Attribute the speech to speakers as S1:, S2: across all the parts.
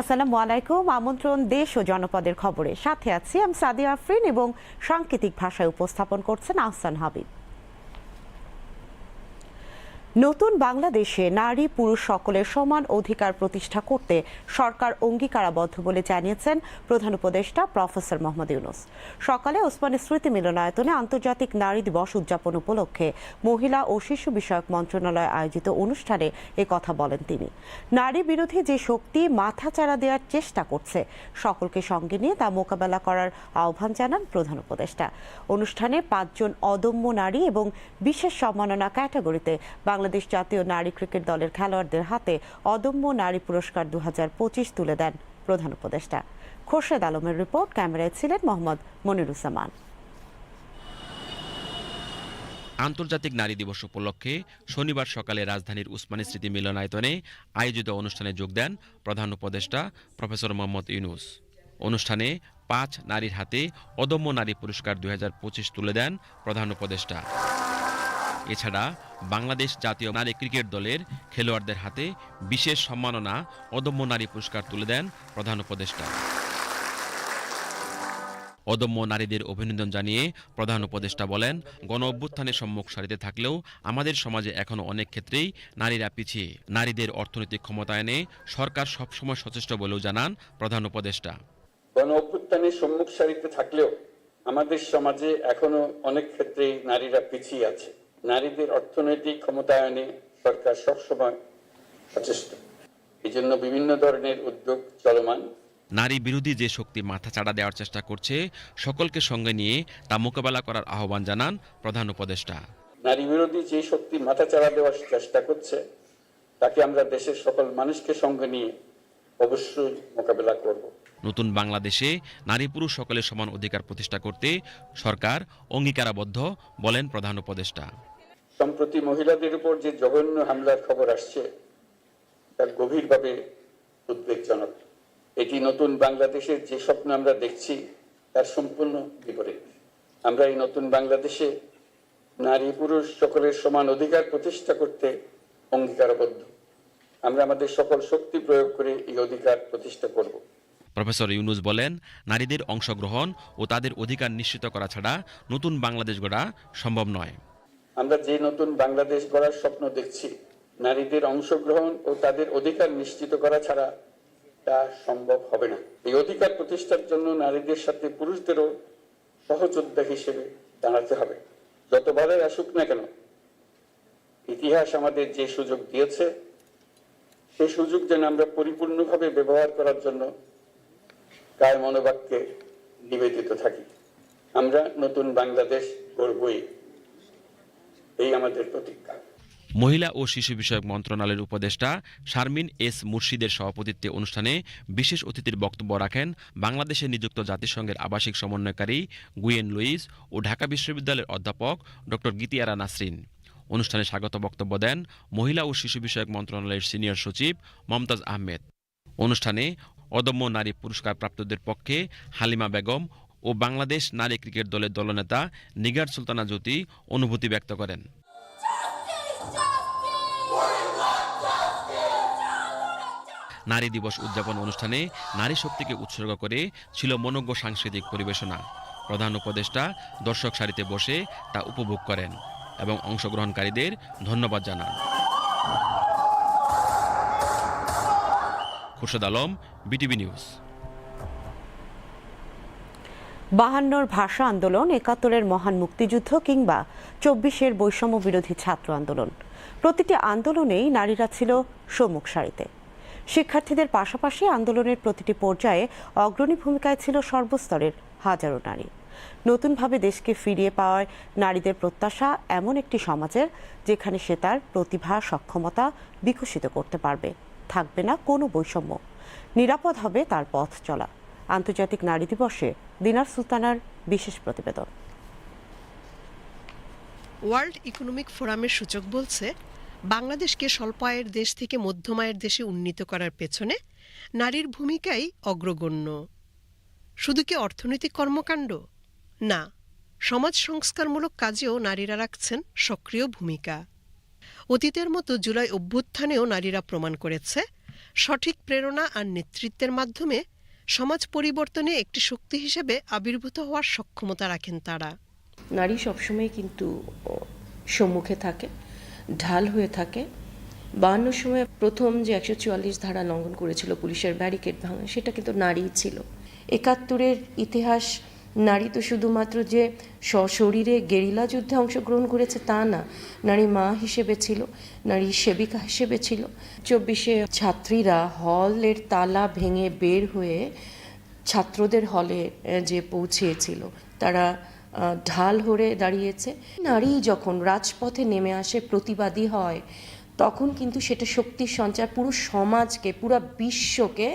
S1: আসসালামু আলাইকুম। আমন্ত্রণ দেশ ও জনপদের খবরে। সাথে আছি আমি সাদিয়া আফরিন এবং সাংকেতিক ভাষায় উপস্থাপন করছেন আহসান হাবিব। নতুন বাংলাদেশে নারী পুরুষ সকলের সমান অধিকার প্রতিষ্ঠা করতে সরকার অঙ্গীকারাবদ্ধ বলে জানিয়েছেন প্রধান উপদেষ্টা প্রফেসর মোহাম্মদ ইউনুস। সকালে ওসমানী স্মৃতি মিলনায়তনে আন্তর্জাতিক নারী দিবস উদযাপন উপলক্ষে মহিলা ও শিশু বিষয়ক মন্ত্রণালয় আয়োজিত অনুষ্ঠানে এ কথা বলেন তিনি। নারী বিরোধী যে শক্তি মাথা মাথাচাড়া দেওয়ার চেষ্টা করছে, সকলকে সঙ্গে নিয়ে তা মোকাবেলা করার আহ্বান জানান প্রধান উপদেষ্টা। অনুষ্ঠানে পাঁচজন অদম্য নারী এবং বিশেষ সম্মাননা ক্যাটাগরিতে বাংলাদেশ জাতীয় নারী ক্রিকেট দলের খেলোয়াড়দের হাতে অদম্য নারী পুরস্কার দু তুলে দেন প্রধান উপদেষ্টা। খোরশেদ আলমের রিপোর্ট, ক্যামেরায় ছিলেন মোহাম্মদ মনিরুজ্জামান।
S2: আন্তর্জাতিক নারী দিবস উপলক্ষে শনিবার সকালে রাজধানীর উসমানী স্মৃতি মিলনায়তনে আয়োজিত অনুষ্ঠানে যোগ দেন প্রধান উপদেষ্টা প্রফেসর মোহাম্মদ ইউনুস। অনুষ্ঠানে পাঁচ নারীর হাতে অদম্য নারী পুরস্কার দুই হাজার পঁচিশ তুলে দেন প্রধান উপদেষ্টা। এছাড়া বাংলাদেশ জাতীয় নারী ক্রিকেট দলের খেলোয়াড়দের হাতে বিশেষ সম্মাননা, অদম্য নারী পুরস্কার তুলে দেন প্রধান উপদেষ্টা। অদম্য নারীদের অভিনন্দন জানিয়ে প্রধান উপদেষ্টা বলেন, গণ অভ্যুত্থানের সম্মুখ সারিতে থাকলেও আমাদের সমাজে এখনও অনেক ক্ষেত্রেই নারীরা পিছিয়ে। নারীদের অর্থনৈতিক ক্ষমতায়নে সরকার সবসময় সচেষ্ট বলেও জানান প্রধান উপদেষ্টা।
S3: গণ অভ্যুত্থানের সম্মুখ সারিতে থাকলেও আমাদের সমাজে এখনও অনেক ক্ষেত্রেই নারীরা পিছিয়ে আছে। নারীদের অর্থনৈতিক ক্ষমতায়নে সরকার সবসময় সচেষ্ট। এই জন্য বিভিন্ন ধরনের উদ্যোগ চলমান।
S2: নারী বিরোধী যে শক্তি মাথা চাড়া দেওয়ার চেষ্টা করছে সকলকে সঙ্গে নিয়ে তা মোকাবেলা করার আহ্বান জানান প্রধান উপদেষ্টা।
S3: নারী বিরোধী যে শক্তি মাথাচাড়া দেওয়ার চেষ্টা করছে তাকে আমরা দেশের সকল মানুষকে সঙ্গে নিয়ে অবশ্যই মোকাবেলা করব।
S2: নতুন বাংলাদেশে নারী পুরুষ সকলের সমান অধিকার প্রতিষ্ঠা করতে সরকার অঙ্গীকারাবদ্ধ বলেন প্রধান উপদেষ্টা।
S3: সম্প্রতি মহিলাদের উপর যে জঘন্য হামলার খবর আসছে তা গভীরভাবে উদ্বেগজনক। এটি নতুন বাংলাদেশের যে স্বপ্ন আমরা দেখছি, তার সম্পূর্ণ বিপরীত। আমরা এই নতুন বাংলাদেশে নারী পুরুষ সকলের সমান অধিকার প্রতিষ্ঠা করতে অঙ্গীকারবদ্ধ। আমরা আমাদের সকল শক্তি প্রয়োগ করে এই অধিকার প্রতিষ্ঠা করব।
S2: প্রফেসর ইউনুস বলেন, নারীদের অংশগ্রহণ ও তাদের অধিকার নিশ্চিত করা ছাড়া নতুন বাংলাদেশ গড়া সম্ভব নয়।
S3: আমরা যে নতুন বাংলাদেশ গড়ার স্বপ্ন দেখছি, নারীদের অংশগ্রহণ ও তাদের অধিকার নিশ্চিত করা ছাড়া তা সম্ভব হবে না। এই অধিকার প্রতিষ্ঠার জন্য নারীদের সাথে পুরুষদেরও সহযোদ্ধা হিসেবে দাঁড়াতে হবে। যতবারের আসুক না কেন, ইতিহাস আমাদের যে সুযোগ দিয়েছে সেই সুযোগ যেন আমরা পরিপূর্ণভাবে ব্যবহার করার জন্য কায় মনোবাক্যে নিবেদিত থাকি। আমরা নতুন বাংলাদেশ গড়বই। এই আমাদের প্রতিজ্ঞা।
S2: মহিলা ও শিশু বিষয়ক মন্ত্রণালয়ের উপদেষ্টা শারমিন এস মুর্শিদের সভাপতিত্বে অনুষ্ঠানে বিশেষ অতিথির বক্তব্য রাখেন বাংলাদেশে নিযুক্ত জাতিসংঘের আবাসিক সমন্বয়কারী গুয়েন লুইস ও ঢাকা বিশ্ববিদ্যালয়ের অধ্যাপক ডক্টর গীতিয়ারা নাসরিন। অনুষ্ঠানে স্বাগত বক্তব্য দেন মহিলা ও শিশু বিষয়ক মন্ত্রণালয়ের সিনিয়র সচিব মমতাজ আহমেদ। অনুষ্ঠানে অদম্য নারী পুরস্কার প্রাপ্তদের পক্ষে হালিমা বেগম ও বাংলাদেশ নারী ক্রিকেট দলের দলনেতা নিগার সুলতানা জ্যোতি অনুভূতি ব্যক্ত করেন। নারী দিবস উদযাপন অনুষ্ঠানে নারী শক্তিকে উৎসর্গ করে ছিল মনজ্ঞ সাংস্কৃতিক পরিবেশনা। প্রধান উপদেষ্টা দর্শক সারিতে বসে তা উপভোগ করেন এবং অংশগ্রহণকারীদের ধন্যবাদ জানান। Khurshed Alam, BTV news.
S1: বাহান্নর ভাষা আন্দোলন, একাত্তরের মহান মুক্তিযুদ্ধ কিংবা চব্বিশের বৈষম্য বিরোধী ছাত্র আন্দোলন। প্রতিটি আন্দোলনেই নারীরা ছিল সম্মুখ সারিতে। শিক্ষার্থীদের পাশাপাশি আন্দোলনের প্রতিটি পর্যায়ে অগ্রণী ভূমিকায় ছিল সর্বস্তরের হাজারো নারী। নতুনভাবে দেশকে ফিরিয়ে পাওয়ায় নারীদের প্রত্যাশা এমন একটি সমাজের যেখানে সে তার প্রতিভা, সক্ষমতা বিকশিত করতে পারবে। থাকবে না কোনো বৈষম্য। নিরাপদ হবে তার পথ চলা। আন্তর্জাতিক নারী দিবসে দিনার সুলতানার বিশেষ প্রতিবেদন।
S4: ওয়ার্ল্ড ইকোনমিক ফোরামের সূচক বলছে, বাংলাদেশকে স্বল্প আয়ের দেশ থেকে মধ্যম আয়ের দেশে উন্নীত করার পেছনে নারীর ভূমিকাই অগ্রগণ্য। শুধু কি অর্থনৈতিক কর্মকাণ্ড? না, সমাজ সংস্কারমূলক কাজেও নারীরা রাখছেন সক্রিয় ভূমিকা। অতীতের মতো জুলাই অভ্যুত্থানেও নারীরা প্রমাণ করেছে, সঠিক প্রেরণা আর নেতৃত্বের মাধ্যমে সমাজ পরিবর্তনে একটি শক্তি হিসেবে আবির্ভূত হওয়ার সক্ষমতা রাখেন তারা।
S5: নারী সবসময় কিন্তু সম্মুখে থাকে, ঢাল হয়ে থাকে। বাহান্ন সময়ে প্রথম যে একশো চুয়াল্লিশ ধারা লঙ্ঘন করেছিল পুলিশের ব্যারিকেড ভাঙা, সেটা কিন্তু নারী ছিল। একাত্তরের ইতিহাস নারী তো শুধুমাত্র যে সশরীরে গেরিলা যুদ্ধে অংশগ্রহণ করেছে তা না, নারী মা হিসেবে ছিল, নারী সেবিকা হিসেবে ছিল। চব্বিশে ছাত্রীরা হলের তালা ভেঙে বের হয়ে ছাত্রদের হলে যে পৌঁছেছিল, তারা ঢাল হয়ে দাঁড়িয়েছে। নারী যখন রাজপথে নেমে আসে, প্রতিবাদী হয়, তখন কিন্তু সেটা শক্তির সঞ্চার পুরো সমাজকে, পুরো বিশ্বকে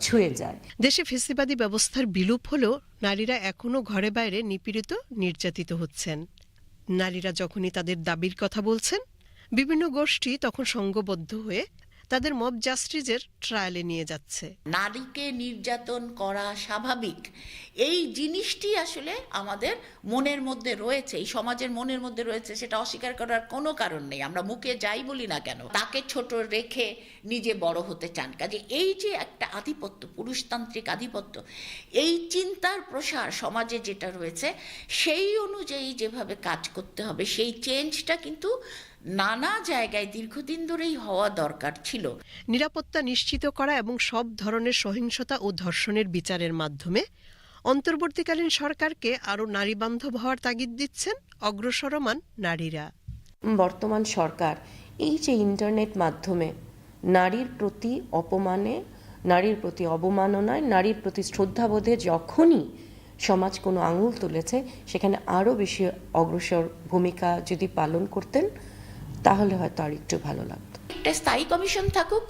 S5: ছুঁয়ে যায়।
S4: দেশে ফেসিবাদী ব্যবস্থার বিলোপ হলেও নারীরা এখনও ঘরে বাইরে নিপীড়িত, নির্যাতিত হচ্ছেন। নারীরা যখনই তাদের দাবির কথা বলছেন, বিভিন্ন গোষ্ঠী তখন সঙ্গবদ্ধ হয়ে তাদের মব জাস্টিসের ট্রায়ালে নিয়ে যাচ্ছে।
S6: নারীকে নির্যাতন করা স্বাভাবিক। এই জিনিসটি আসলে আমাদের মনের মধ্যে রয়েছে, এই সমাজের মনের মধ্যে রয়েছে, সেটা অস্বীকার করার কোনো কারণ নেই। আমরা মুখে যাই বলি না কেন, তাকে ছোট রেখে নিজে বড় হতে চান। কাজে এই যে একটা আধিপত্য, পুরুষতান্ত্রিক আধিপত্য, এই চিন্তার প্রসার সমাজে যেটা রয়েছে, সেই অনুযায়ী যেভাবে কাজ করতে হবে, সেই চেঞ্জটা কিন্তু নানা জায়গায় দীর্ঘদিন ধরেই হওয়া দরকার ছিল।
S4: নিরাপত্তা নিশ্চিত করা এবং সব ধরনের সহিংসতা ও ধর্ষণের বিচারের মাধ্যমে অন্তর্বর্তীকালীন সরকারকে আরও নারীবান্ধব হওয়ার তাগিদ দিচ্ছেন অগ্রসরমান নারীরা।
S5: বর্তমান সরকার এই যে ইন্টারনেট মাধ্যমে নারীর প্রতি অপমানে নারীর প্রতি অবমাননায় নারীর প্রতি শ্রদ্ধাবোধে যখনই সমাজ কোনো আঙুল তুলেছে সেখানে আরও বেশি অগ্রসর ভূমিকা যদি পালন করতেন তাহলে হয়তো আর একটু ভালো লাগতো।
S6: একটা স্থায়ী কমিশন থাকুক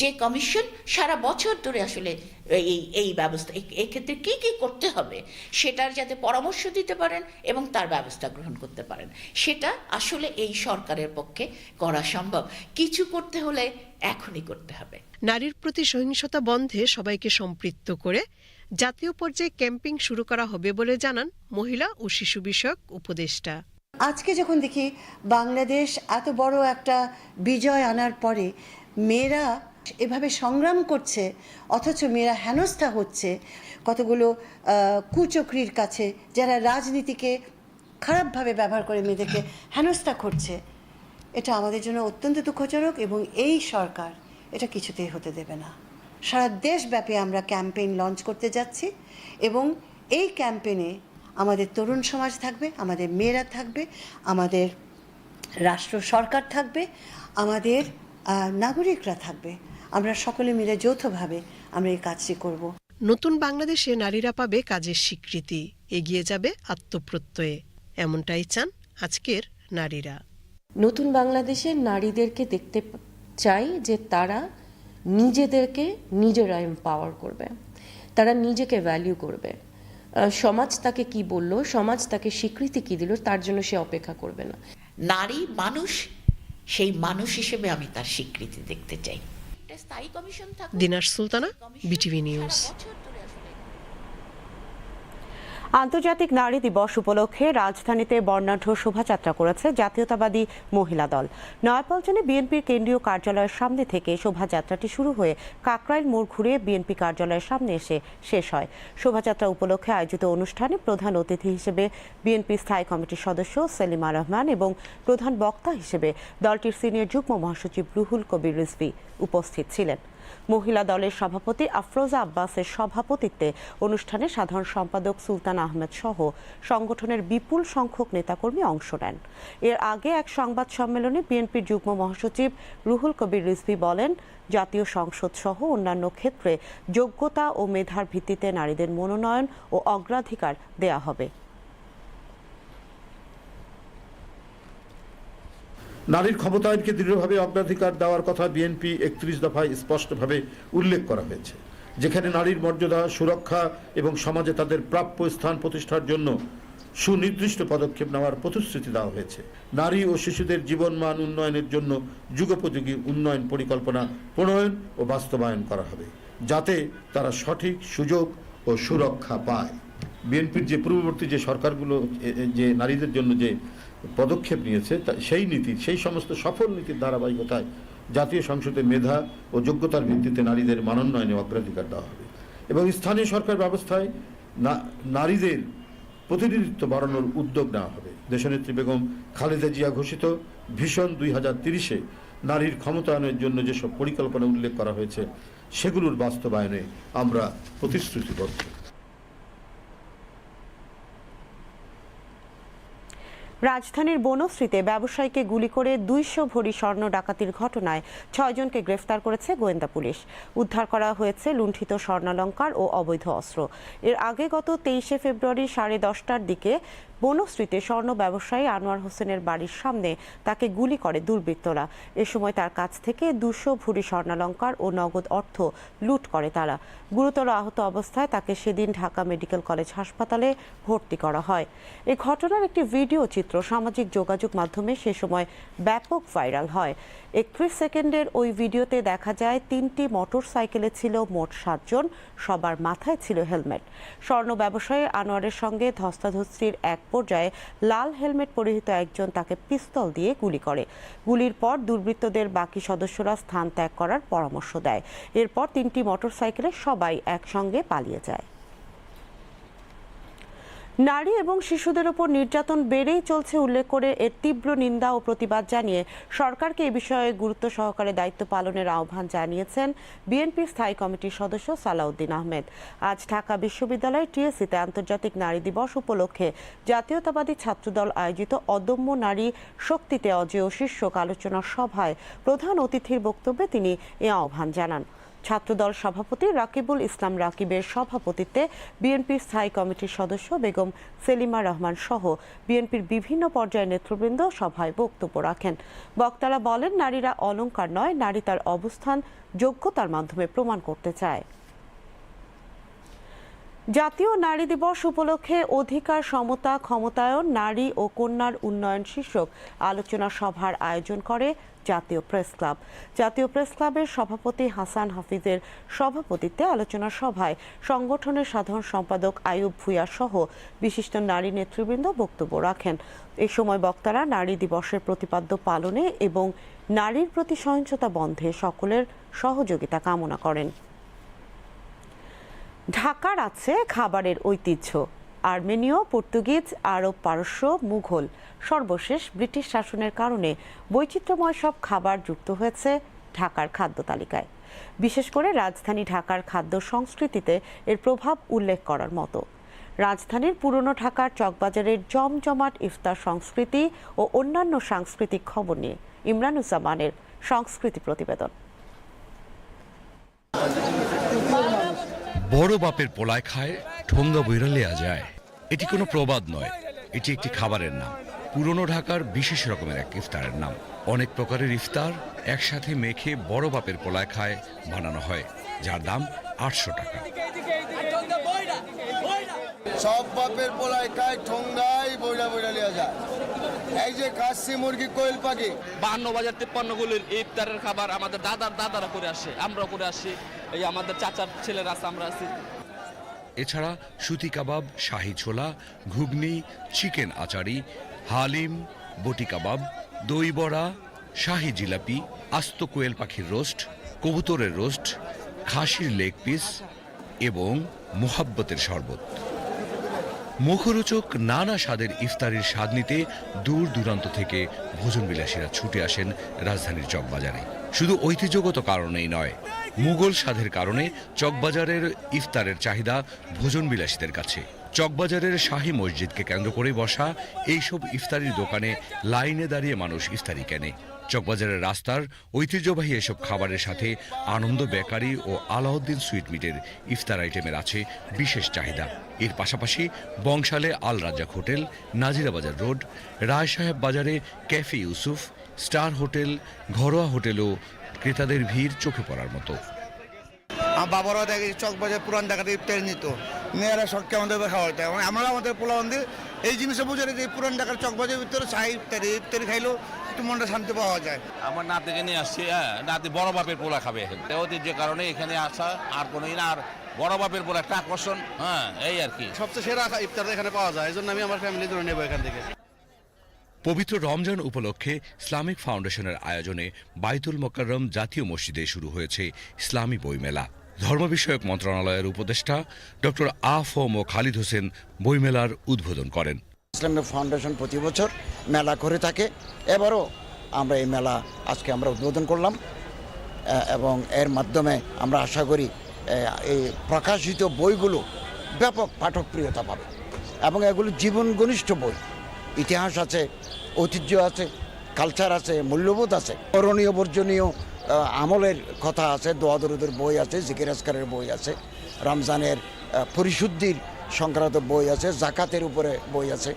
S6: যে কমিশন সারা বছর ধরে আসলে এই এই ব্যবস্থা এক্ষেত্রে কি কি করতে হবে সেটার যাতে পরামর্শ দিতে পারেন এবং তার ব্যবস্থা গ্রহণ করতে পারেন। সেটা আসলে এই সরকারের পক্ষে করা সম্ভব। কিছু করতে হলে এখনই করতে হবে।
S4: নারীর প্রতি সহিংসতা বন্ধে সবাইকে সম্পৃক্ত করে জাতীয় পর্যায়ে ক্যাম্পিং শুরু করা হবে বলে জানান মহিলা ও শিশু বিষয়ক উপদেষ্টা।
S7: আজকে যখন দেখি বাংলাদেশ এত বড় একটা বিজয় আনার পরে মেয়েরা এভাবে সংগ্রাম করছে, অথচ মেয়েরা হেনস্থা হচ্ছে, কতগুলো কুচক্রির কাছে যারা রাজনীতিকে খারাপভাবে ব্যবহার করে মেয়েদেরকে হেনস্থা করছে, এটা আমাদের জন্য অত্যন্ত দুঃখজনক এবং এই সরকার এটা কিছুতেই হতে দেবে না। সারা দেশব্যাপী আমরা ক্যাম্পেইন লঞ্চ করতে যাচ্ছি এবং এই ক্যাম্পেইনে আমাদের তরুণ সমাজ থাকবে আমাদের মেয়েরা থাকবে আমাদের রাষ্ট্র সরকার থাকবে আমাদের নাগরিকরা থাকবে। আমরা সকলে মিলে যৌথভাবে আমরা এই কাজটি করব।
S4: নতুন বাংলাদেশে নারীরা পাবে কাজের স্বীকৃতি এগিয়ে যাবে আত্মপ্রত্যয়ে। এমনটাই চান আজকের নারীরা।
S5: নতুন বাংলাদেশের নারীদেরকে দেখতে চাই যে তারা নিজেদেরকে নিজেরা এম্পাওয়ার করবে। তারা নিজেকে ভ্যালিউ করবে। সমাজ তাকে কি বলল? সমাজ তাকে স্বীকৃতি কি দিল? তার জন্য সে অপেক্ষা করবে না।
S6: নারী মানুষ সেই মানুষ হিসেবে আমি তার স্বীকৃতি দেখতে চাই।
S4: Dinar Sultana BTV news.
S1: আন্তর্জাতিক নারী দিবস উপলক্ষে রাজধানীতে বর্ণাঢ্য শোভাযাত্রা করেছে জাতীয়তাবাদী মহিলা দল। নয়াপল্টনে বিএনপির কেন্দ্রীয় কার্যালয়ের সামনে থেকে শোভাযাত্রাটি শুরু হয়ে কাকরাইল মোড় ঘুরে বিএনপি কার্যালয়ের সামনে এসে শেষ হয়। শোভাযাত্রা উপলক্ষে আয়োজিত অনুষ্ঠানে প্রধান অতিথি হিসেবে বিএনপি স্থায়ী কমিটির সদস্য সেলিমা রহমান এবং প্রধান বক্তা হিসেবে দলটির সিনিয়র যুগ্ম মহাসচিব রুহুল কবির রিজভী উপস্থিত ছিলেন। মহিলা দলের সভাপতি আফরোজা আব্বাসের সভাপতিত্বে অনুষ্ঠানে সাধারণ সম্পাদক সুলতান আহমেদ সহ সংগঠনের বিপুল সংখ্যক নেতাকর্মী অংশ নেন। এর আগে এক সংবাদ সম্মেলনে বিএনপির যুগ্ম মহাসচিব রুহুল কবির রিজভী বলেন, জাতীয় সংসদ সহ অন্যান্য ক্ষেত্রে যোগ্যতা ও মেধার ভিত্তিতে নারীদের মনোনয়ন ও অগ্রাধিকার দেয়া হবে।
S8: নারীর ক্ষমতায়নকে দৃঢ়ভাবে অগ্রাধিকার দেওয়ার কথা বিএনপি একত্রিশ দফায় স্পষ্টভাবে উল্লেখ করা হয়েছে। যেখানে নারীর মর্যাদা, সুরক্ষা এবং সমাজে তাদের প্রাপ্য স্থান প্রতিষ্ঠার জন্য সুনির্দিষ্ট পদক্ষেপ নেওয়ার প্রতিশ্রুতি দেওয়া হয়েছে। নারী ও শিশুদের জীবনমান উন্নয়নের জন্য যুগোপযোগী উন্নয়ন পরিকল্পনা প্রণয়ন ও বাস্তবায়ন করা হবে, যাতে তারা সঠিক সুযোগ ও সুরক্ষা পায়। বিএনপির যে পূর্ববর্তী যে সরকারগুলো যে নারীদের জন্য যে পদক্ষেপ নিয়েছে সেই নীতির সেই সমস্ত সফল নীতির ধারাবাহিকতায় জাতীয় সংসদে মেধা ও যোগ্যতার ভিত্তিতে নারীদের মানোন্নয়নে অগ্রাধিকার দেওয়া হবে। এবং স্থানীয় সরকার ব্যবস্থায় নারীদের প্রতিনিধিত্ব বাড়ানোর উদ্যোগ নেওয়া হবে। দেশনেত্রী বেগম খালেদা জিয়া ঘোষিত ভীষণ দুই হাজার তিরিশে নারীর ক্ষমতায়নের জন্য যেসব পরিকল্পনা উল্লেখ করা হয়েছে, সেগুলোর বাস্তবায়নে আমরা প্রতিশ্রুতিবদ্ধ।
S1: রাজধানীর বনশ্রীতে ব্যবসায়ীকে গুলি করে দুইশো ভরি স্বর্ণ ডাকাতির ঘটনায় ছয়জনকে গ্রেফতার করেছে গোয়েন্দা পুলিশ। উদ্ধার করা হয়েছে লুণ্ঠিত স্বর্ণালঙ্কার ও অবৈধ অস্ত্র। এর আগে গত তেইশে ফেব্রুয়ারি সাড়ে দশটার দিকে বনশ্রীতে স্বর্ণ ব্যবসায়ী আনোয়ার হোসেনের বাড়ির সামনে তাকে গুলি করে দুর্বৃত্তরা। এ সময় তার কাছ থেকে দুশো ভরি স্বর্ণালঙ্কার ও নগদ অর্থ লুট করে তারা। গুরুতর আহত অবস্থায় তাকে সেদিন ঢাকা মেডিকেল কলেজ হাসপাতালে ভর্তি করা হয়। এই ঘটনার একটি ভিডিও চিত্র সামাজিক যোগাযোগ মাধ্যমে সে সময় ব্যাপক ভাইরাল হয়। একত্রিশ সেকেন্ডের ওই ভিডিওতে দেখা যায়, তিনটি মোটর সাইকেলে ছিল মোট সাতজন, সবার মাথায় ছিল হেলমেট। স্বর্ণ ব্যবসায়ী আনোয়ারের সঙ্গে ধস্তাধস্তির এক পর্যায়ে লাল হেলমেট পরিহিত একজন তাকে পিস্তল দিয়ে গুলি করে। গুলির পর দুর্বৃত্তদের বাকি সদস্যরা স্থান ত্যাগ করার পরামর্শ দেয়। এরপর তিনটি মোটরসাইকেলে সবাই একসঙ্গে পালিয়ে যায়। নারী এবং শিশুদের উপর নির্যাতন বেড়েই চলছে উল্লেখ করে এর তীব্র নিন্দা ও প্রতিবাদ জানিয়ে সরকারকে এ বিষয়ে গুরুত্ব সহকারে দায়িত্ব পালনের আহ্বান জানিয়েছেন বিএনপি স্থায়ী কমিটির সদস্য সালাউদ্দিন আহমেদ। আজ ঢাকা বিশ্ববিদ্যালয় টিএসসিতে আন্তর্জাতিক নারী দিবস উপলক্ষে জাতীয়তাবাদী ছাত্রদল আয়োজিত অদম্য নারী শক্তিতে অজেয় শীর্ষক আলোচনা সভায় প্রধান অতিথির বক্তব্যে তিনি এ আহ্বান জানান। ছাত্রদল সভাপতি রাকিবুল ইসলাম রাকিবের সভাপতিত্বে বিএনপির স্থায়ী কমিটির সদস্য বেগম সেলিমা রহমান সহ বিএনপির বিভিন্ন পর্যায়ের নেতৃবৃন্দ সভায় বক্তব্য রাখেন। বক্তারা বলেন, নারীরা অলংকার নয়, নারী তার অবস্থান, যোগ্যতার মাধ্যমে প্রমাণ করতে চায়। জাতীয় নারী দিবস উপলক্ষে অধিকার, সমতা, ক্ষমতায়ন, নারী ও কন্যার উন্নয়ন শীর্ষক আলোচনা সভার আয়োজন করে জাতীয় প্রেস ক্লাব। জাতীয় প্রেস ক্লাবের সভাপতি হাসান হাফিজের সভাপতিত্বে আলোচনা সভায় সংগঠনের সাধারণ সম্পাদক আয়ুব ভুঁইয়া সহ বিশিষ্ট নারী নেতৃবৃন্দ বক্তব্য রাখেন। এ সময় বক্তারা নারী দিবসের প্রতিপাদ্য পালনে এবং নারীর প্রতি সহিংসতা বন্ধে সকলের সহযোগিতা কামনা করেন। ঢাকার আছে খাবারের ঐতিহ্য। আর্মেনীয়, পর্তুগিজ, আরব পারস্য, মুঘল সর্বশেষ ব্রিটিশ শাসনের কারণে বৈচিত্র্যময় সব খাবার যুক্ত হয়েছে ঢাকার খাদ্য তালিকায়। বিশেষ করে রাজধানী ঢাকার খাদ্য সংস্কৃতিতে এর প্রভাব উল্লেখ করার মতো। রাজধানীর পুরনো ঢাকার চকবাজারের জমজমাট ইফতার সংস্কৃতি ও অন্যান্য সাংস্কৃতিক খবর নিয়ে ইমরানুজ্জামানের সংস্কৃতি প্রতিবেদন।
S9: বড় বাপের পোলায় খায় ঠোঙ্গা বইরা লেয়া যায়। এটি কোনো প্রবাদ নয় এটি একটি খাবারের নাম। পুরনো ঢাকার বিশেষ রকমের এক ইফতারের নাম। অনেক প্রকারের ইফতার একসাথে মেখে বড় বাপের পোলায় খায় বানানো হয় যার দাম আটশো টাকা।
S10: সব বাপের পোলায় খায় ঠোঙ্গাই বইরা বইরা লিয়া যায়। এই যে কাশি মুরগি কোয়েল পাখি।
S11: বান্ন বাজার তিপ্পান্নগুলির ইফতারের খাবার আমাদের দাদার দাদারা করে আসে আমরাও করে আসি। এই আমাদের চাচার ছেলেরা আছে, আমরা আছি।
S9: এছাড়া সুতি কাবাব, শাহি ছোলা, ঘুগনি, চিকেন আচারি, হালিম, বটি কাবাব, দই বড়া, শাহি জিলাপি, আস্ত কোয়েল পাখির রোস্ট, কবুতরের রোস্ট, খাসির লেগ পিস এবং মোহাব্বতের শরবত। মুখরোচক নানা স্বাদের ইফতারির স্বাদ নিতে দূর দূরান্ত থেকে ভোজনবিলাসীরা ছুটে আসেন রাজধানীর চকবাজারে। শুধু ঐতিহ্যগত কারণেই নয়, মুঘল স্বাদের কারণে চকবাজারের ইফতারের চাহিদা ভোজনবিলাসীদের কাছে। চকবাজারের শাহী মসজিদকে কেন্দ্র করে বসা এইসব ইফতারির দোকানে লাইনে দাঁড়িয়ে মানুষ ইফতারি কেনে। চকবাজারের রাস্তার ঐতিহ্যবাহী এসব খাবারের সাথে আনন্দ বেকারি ও আলাউদ্দিন সুইট মিটের ইফতার আইটেমের আছে বিশেষ চাহিদা। এর পাশাপাশি বংশালে আল রাজ্জাক হোটেল, নাজিরাবাজার রোড, রায় সাহেব বাজারে ক্যাফে ইউসুফ স্টার হোটেল ঘরোয়া হোটেলও ক্রেতাদের ভিড় চোখে পড়ার মতো।
S10: আমার বাবারাও দেখে চক বাজার পুরান ঢাকাতে ইফতারি নিত। মেয়েরা সবকে আমাদের খাওয়া হতো এবং আমরা আমাদের পোলাবন্দি এই জিনিসটা বুঝে যে পুরান ঢাকার চক বাজারের ভিতরে চাই ইফতারি ইফতারি খাইলেও একটু মনটা শান্তি পাওয়া যায়।
S11: আমার নাতিকে নিয়ে আসছি হ্যাঁ নাতি বড় বাপের পোলা খাবে এখানে। ঐতিহ্যের কারণে এখানে আসা আর কোনো না আর বড় বাপের পোলা একটা আকর্ষণ হ্যাঁ এই আর কি।
S10: সবচেয়ে সেরা ইফতার এখানে পাওয়া যায় এই জন্য আমি আমার ফ্যামিলি ধরে নেব এখান থেকে।
S9: পবিত্র রমজান উপলক্ষে ইসলামিক ফাউন্ডেশনের আয়োজনে বাইতুল মোকাররম জাতীয় মসজিদে শুরু হয়েছে ইসলামী বইমেলা। ধর্ম বিষয়ক মন্ত্রণালয়ের উপদেষ্টা ডক্টর আফ ও খালিদ হোসেন বইমেলার উদ্বোধন করেন।
S10: ইসলামিক ফাউন্ডেশন প্রতি বছর মেলা করে থাকে। এবারও আমরা এই মেলা আজকে আমরা উদ্বোধন করলাম। এবং এর মাধ্যমে আমরা আশা করি এই প্রকাশিত বইগুলো ব্যাপক পাঠকপ্রিয়তা পাবে। এবং এগুলো জীবন ঘনিষ্ঠ বই। ইতিহাস আছে, ঐতিহ্য আছে কালচার আছে, মূল্যবোধ আছে। করণীয়, বর্জনীয় আমলের কথা আছে দোয়াদরুদের বই আছে, জিকির আসকারের বই আছে, রমজানের পরিশুদ্ধির সংক্রান্ত বই আছে, জাকাতের উপরে বই আছে।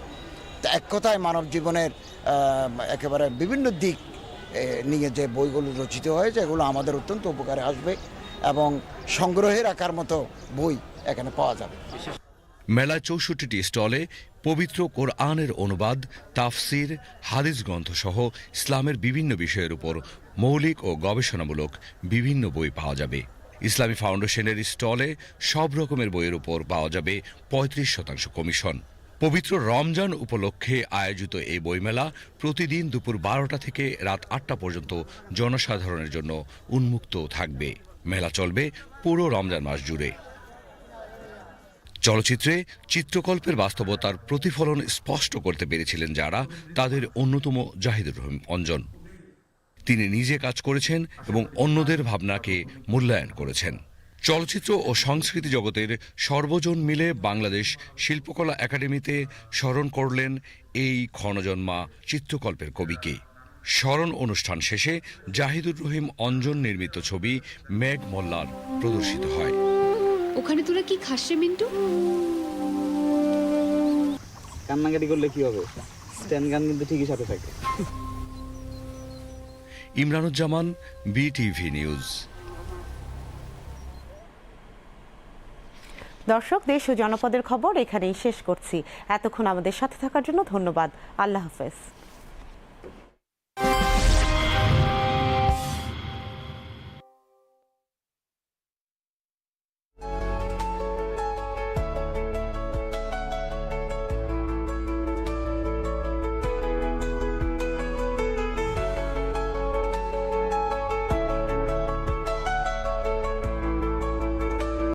S10: তা এক কথায় মানব জীবনের একেবারে বিভিন্ন দিক নিয়ে যে বইগুলো রচিত হয়েছে, এগুলো আমাদের অত্যন্ত উপকারে আসবে এবং সংগ্রহে রাখার মতো বই এখানে পাওয়া যাবে।
S9: মেলায় চৌষট্টিটি স্টলে পবিত্র কোরআনের অনুবাদ, তাফসির, হাদিস গ্রন্থ সহ ইসলামের বিভিন্ন বিষয়ের উপর মৌলিক ও গবেষণামূলক বিভিন্ন বই পাওয়া যাবে। ইসলামী ফাউন্ডেশনের স্টলে সব রকমের বইয়ের উপর পাওয়া যাবে পঁয়ত্রিশ শতাংশ কমিশন। পবিত্র রমজান উপলক্ষে আয়োজিত এই বইমেলা প্রতিদিন দুপুর বারোটা থেকে রাত আটটা পর্যন্ত জনসাধারণের জন্য উন্মুক্ত থাকবে। মেলা চলবে পুরো রমজান মাস জুড়ে। চলচ্চিত্রে চিত্রকল্পের বাস্তবতার প্রতিফলন স্পষ্ট করতে পেরেছিলেন যারা তাদের অন্যতম জাহিদুর রহিম অঞ্জন। তিনি নিজে কাজ করেছেন এবং অন্যদের ভাবনাকে মূল্যায়ন করেছেন। চলচ্চিত্র ও সংস্কৃতি জগতের সর্বজন মিলে বাংলাদেশ শিল্পকলা একাডেমিতে স্মরণ করলেন এই ক্ষণজন্মা চিত্রকল্পের কবিকে। স্মরণ অনুষ্ঠান শেষে জাহিদুর রহিম অঞ্জন নির্মিত ছবি মেঘ মোল্লার প্রদর্শিত হয়।
S12: ওখানে তোরা কি খাস রে মিন্টু?
S13: কান্নাকাটি করলে কি হবে? স্ট্যান্ড গান কিন্তু ঠিকই সাথে থাকে।
S9: Imranuzzaman BTV news.
S1: দর্শক দেশ ও জনপদের খবর এখানেই শেষ করছি। এতক্ষণ আমাদের সাথে থাকার জন্য ধন্যবাদ। আল্লাহ হাফেজ।